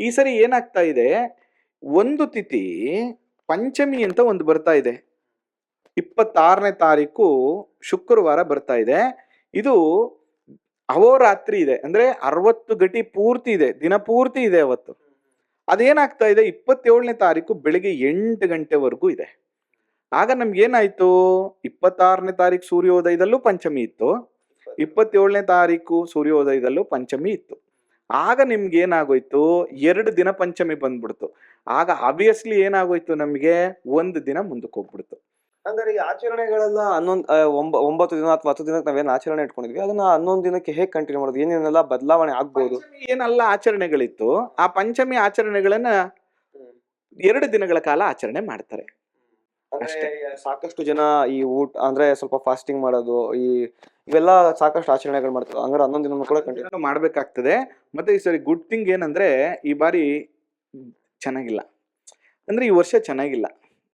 ಈ ಸರಿ ಏನಾಗ್ತಾ ಇದೆ? ಒಂದು ತಿಥಿ ಪಂಚಮಿ ಅಂತ ಒಂದು ಬರ್ತಾ ಇದೆ. ಇಪ್ಪತ್ತಾರನೇ ತಾರೀಕು ಶುಕ್ರವಾರ ಬರ್ತಾ ಇದೆ. ಇದು ಅಹೋರಾತ್ರಿ ಇದೆ. ಅಂದ್ರೆ ಅರವತ್ತು ಗಟಿ ಪೂರ್ತಿ ಇದೆ. ದಿನ ಪೂರ್ತಿ ಇದೆ ಅವತ್ತು. ಅದೇನಾಗ್ತಾ ಇದೆ? ಇಪ್ಪತ್ತೇಳನೇ ತಾರೀಕು ಬೆಳಿಗ್ಗೆ ಎಂಟು ಗಂಟೆವರೆಗೂ ಇದೆ. ಆಗ ನಮ್ಗೆ ಏನಾಯ್ತು ಇಪ್ಪತ್ತಾರನೇ ತಾರೀಕು ಸೂರ್ಯೋದಯದಲ್ಲೂ ಪಂಚಮಿ ಇತ್ತು. ಇಪ್ಪತ್ತೇಳನೇ ತಾರೀಕು ಸೂರ್ಯೋದಯದಲ್ಲೂ ಪಂಚಮಿ ಇತ್ತು. ಆಗ ನಿಮ್ಗೆ ಏನಾಗೋಯ್ತು? ಎರಡು ದಿನ ಪಂಚಮಿ ಬಂದ್ಬಿಡ್ತು. ಆಗ ಆಬ್ವಿಯಸ್ಲಿ ಏನಾಗೋಯ್ತು ನಮ್ಗೆ? ಒಂದು ದಿನ ಮುಂದಕ್ಕೆ ಹೋಗ್ಬಿಡ್ತು. ಅಂದ್ರೆ ಈ ಆಚರಣೆಗಳೆಲ್ಲ ಹನ್ನೊಂದ್ ಒಂಬ- ಒಂಬತ್ತು ದಿನ ಅಥವಾ ಹತ್ತು ದಿನಕ್ಕೆ ನಾವೇನು ಆಚರಣೆ ಇಟ್ಕೊಂಡಿದ್ವಿ. ಅದನ್ನ ಹನ್ನೊಂದು ದಿನಕ್ಕೆ ಹೇಗೆ ಕಂಟಿನ್ಯೂ ಮಾಡೋದು? ಏನೇನೆಲ್ಲ ಬದಲಾವಣೆ ಆಗ್ಬೋದು? ಏನೆಲ್ಲ ಆಚರಣೆಗಳಿತ್ತು. ಆ ಪಂಚಮಿ ಆಚರಣೆಗಳನ್ನ ಎರಡು ದಿನಗಳ ಕಾಲ ಆಚರಣೆ ಮಾಡ್ತಾರೆ. ಅಷ್ಟೇ. ಸಾಕಷ್ಟು ಜನ ಈ ಊಟ ಅಂದ್ರೆ ಸ್ವಲ್ಪ ಫಾಸ್ಟಿಂಗ್ ಮಾಡೋದು ಈ ಇವೆಲ್ಲ ಸಾಕಷ್ಟು ಆಚರಣೆಗಳು ಮಾಡ್ತಾರೆ. ಹಂಗಾರೆ ಹನ್ನೊಂದು ದಿನ ಕೂಡ ಕಂಟಿನ್ಯೂ ಮಾಡ್ಬೇಕಾಗ್ತದೆ. ಮತ್ತೆ ಈ ಸರಿ ಗುಡ್ ಥಿಂಗ್ ಏನಂದ್ರೆ ಈ ಬಾರಿ ಚೆನ್ನಾಗಿಲ್ಲ. ಅಂದ್ರೆ ಈ ವರ್ಷ ಚೆನ್ನಾಗಿಲ್ಲ.